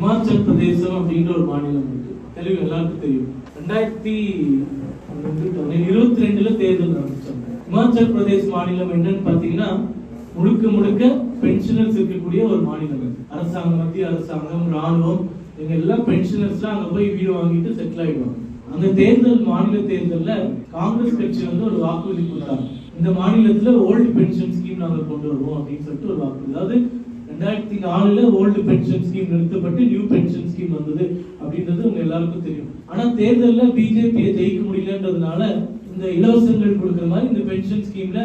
இமாச்சல் பிரதேசம் அப்படின்ற ஒரு மாநிலம் இருக்கு. தெளிவு எல்லாருக்கும் தெரியும். ரெண்டாயிரத்தி இருபத்தி ரெண்டுல தேர்தல் நடந்துச்சாங்க இமாச்சல் பிரதேஷ் மாநிலம் என்னன்னு பாத்தீங்கன்னா முழுக்க முழுக்க பென்ஷனர்ஸ் இருக்கக்கூடிய ஒரு மாநிலம் அது. அரசாங்கம் மத்திய அரசாங்கம் ராணுவம் இவங்க எல்லாம் பென்ஷனர்ஸ்லாம் அங்க போய் வீடு வாங்கிட்டு செட்டில் ஆயிடுவாங்க. அந்த தேர்தல் மாநில தேர்தல்ல காங்கிரஸ் கட்சி வந்து ஒரு வாக்குறுதி கொடுத்தாங்க. இந்த மாநிலத்துல ஓல்டு பென்ஷன் ஸ்கீம் நாங்க கொண்டு வருவோம் அப்படின்னு சொல்லிட்டு ஒரு வாக்குறுதி. அதாவது ரெண்டாயிரத்தி நாலுல ஓல்டு பென்ஷன் ஸ்கீம் நிறுத்தப்பட்டு நியூ பென்ஷன் ஸ்கீம் வந்தது அப்படின்றது உங்க எல்லாருக்கும் தெரியும். ஆனா தேர்தல்ல பிஜேபியை ஜெயிக்க முடியலன்றதுனால இந்த இலவசங்கள் கொடுக்குற மாதிரி இந்த பென்ஷன் ஸ்கீம்ல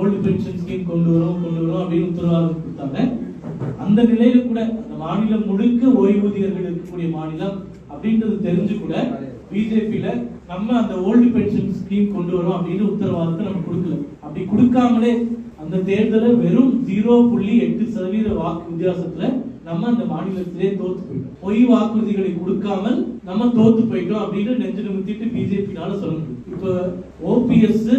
ஓல்டு பென்ஷன் ஸ்கீம் கொண்டு வரோம் கொண்டு வரோம் அப்படின்னு உத்தரவாதம் கொடுத்தாங்க. அந்த நிலையில கூட அந்த மாநிலம் முழுக்க ஓய்வூதியர்கள் இருக்கக்கூடிய மாநிலம் அப்படின்றது தெரிஞ்சு கூட பிஜேபியில நம்ம அந்த ஓல்டு பென்ஷன் ஸ்கீம் கொண்டு வரோம் அப்படின்னு உத்தரவாதத்தை நம்ம கொடுக்கல. அப்படி கொடுக்காமலே அந்த தேர்தலை வெறும் ஜீரோ புள்ளி எட்டு சதவீத வாக்கு வித்தியாசத்துல நம்ம அந்த மாநிலத்திலே தோத்து போயிட்டோம். பொய் வாக்குறுதிகளை கொடுக்காமல் நம்ம தோத்து போயிட்டோம் அப்படின்னு நெஞ்சு நிமித்திட்டு பிஜேபினால சொல்ல முடியும். இப்போ ஓபிஎஸ்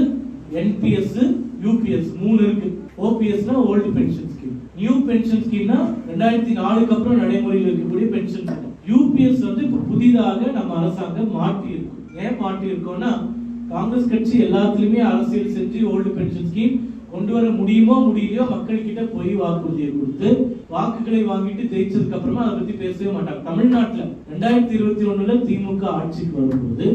என்பிஎஸ் யூபிஎஸ் மூணு இருக்கு. ஓபிஎஸ்னா old pension scheme new pension ஸ்கீம்னா ரெண்டாயிரத்தி நாலுக்கு அப்புறம் நடைமுறையில் இருக்கக்கூடிய பென்ஷன் ஸ்கீம் யூபிஎஸ் வந்து இப்ப புதிதாக நம்ம அரசாங்கம் மாற்றி இருக்கும் ஏன் மாற்றி இருக்கோம்னா காங்கிரஸ் கட்சி எல்லாத்துலயுமே அரசியல் செஞ்சு ஓல்டு பென்ஷன் ஸ்கீம் கொண்டு வர முடியுமோ முடியலையோ மக்கள் கிட்ட போய் வாக்குறுதியை கொடுத்து வாக்குகளை வாங்கிட்டு ஜெயிச்சதுக்கு அப்புறமா அதை பத்தி பேசவே மாட்டாங்க. தமிழ்நாட்டுல ரெண்டாயிரத்தி இருபத்தி ஒண்ணுல திமுக ஆட்சிக்கு வரும்போது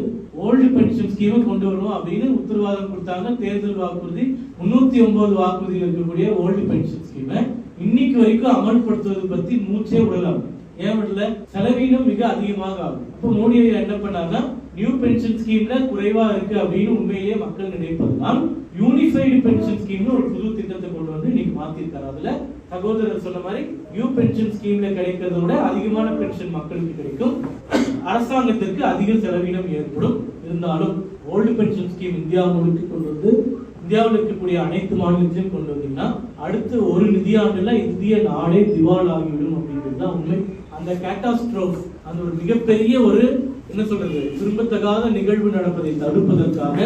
ஓல்டு பென்ஷன் ஸ்கீமை கொண்டு வருவோம் அப்படின்னு உத்தரவாதம் கொடுத்தாங்க. தேர்தல் வாக்குறுதி முன்னூத்தி ஒன்பது வாக்குறுதியில் இருக்கக்கூடிய ஓல்டு பென்ஷன் ஸ்கீமை இன்னைக்கு வரைக்கும் அமல்படுத்துவது பத்தி மூச்சே விடலாம் ஏன் விடல? செலவீனம் மிக அதிகமாக ஆகும் இப்போ மோடி ஐயா என்ன பண்ணாங்கன்னா நியூ பென்ஷன் ஸ்கீம்ல குறைவா இருக்கு அப்படின்னு உண்மையிலேயே மக்கள் நினைப்பதுதான். யூனிஃபைடு பென்ஷன் ஸ்கீம்னு ஒரு புது திட்டத்தை கொண்டு வந்து இன்னைக்கு மாத்திருக்காரு அதுல சகோதரர் சொன்ன மாதிரி நியூ பென்ஷன் ஸ்கீம்ல கிடைக்கிறத விட அதிகமான பென்ஷன் மக்களுக்கு கிடைக்கும். அரசாங்கத்திற்கு அதிக செலவினம் ஏற்படும். இருந்தாலும் ஓல்டு பென்ஷன் ஸ்கீம் இந்தியா முழுக்க கொண்டு வந்து இந்தியாவில் இருக்கக்கூடிய அனைத்து மாநிலத்திலும் கொண்டு வந்தீங்கன்னா அடுத்த ஒரு நிதியாண்டுல இந்திய நாடே திவால் ஆகிவிடும் அப்படின்றது தான் உண்மை. அந்த கேட்டாஸ்ட்ரோஃப் அந்த ஒரு மிகப்பெரிய ஒரு என்ன சொல்றது? திரும்பத்தகாத நிகழ்வு நடப்பதை தடுப்பதற்காக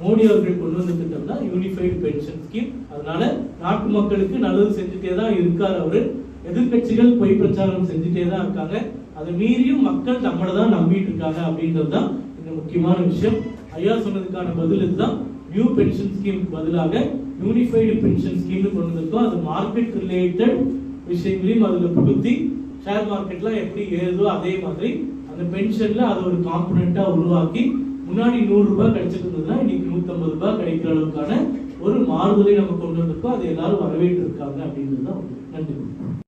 மோடி அவர்கள் கொண்டு வந்த திட்டம் தான் யூனிஃபைடு பென்ஷன் ஸ்கீம் அதனால நாட்டு மக்களுக்கு நல்லது செஞ்சுட்டே தான் இருக்கார் அவரு. எதிர்க்கட்சிகள் பொய் பிரச்சாரம் செஞ்சுட்டே தான் இருக்காங்க. அதை மீறியும் மக்கள் நம்மளை தான் நம்பிட்டு இருக்காங்க அப்படின்றது தான் இந்த முக்கியமான விஷயம். ஐயா சொன்னதுக்கான பதில் இதுதான். நியூ பென்ஷன் ஸ்கீமுக்கு பதிலாக யூனிஃபைடு பென்ஷன் ஸ்கீம்னு கொண்டு வந்திருக்கோம். அது மார்க்கெட் ரிலேட்டட் விஷயங்களையும் அதில் புகுத்தி ஷேர் மார்க்கெட்லாம் எப்படி ஏறுதோ அதே மாதிரி அந்த பென்ஷன்ல அதை ஒரு காம்பனண்டா உருவாக்கி முன்னாடி நூறு ரூபாய் கிடைச்சிட்டு இருந்ததுன்னா இன்னைக்கு நூத்தம்பது ரூபாய் கிடைக்கிற அளவுக்கான ஒரு மாறுதலை நம்ம கொண்டு வந்திருக்கோம். அதை எல்லாரும் வரவேற்று இருக்காங்க அப்படின்றது தான் நன்றி.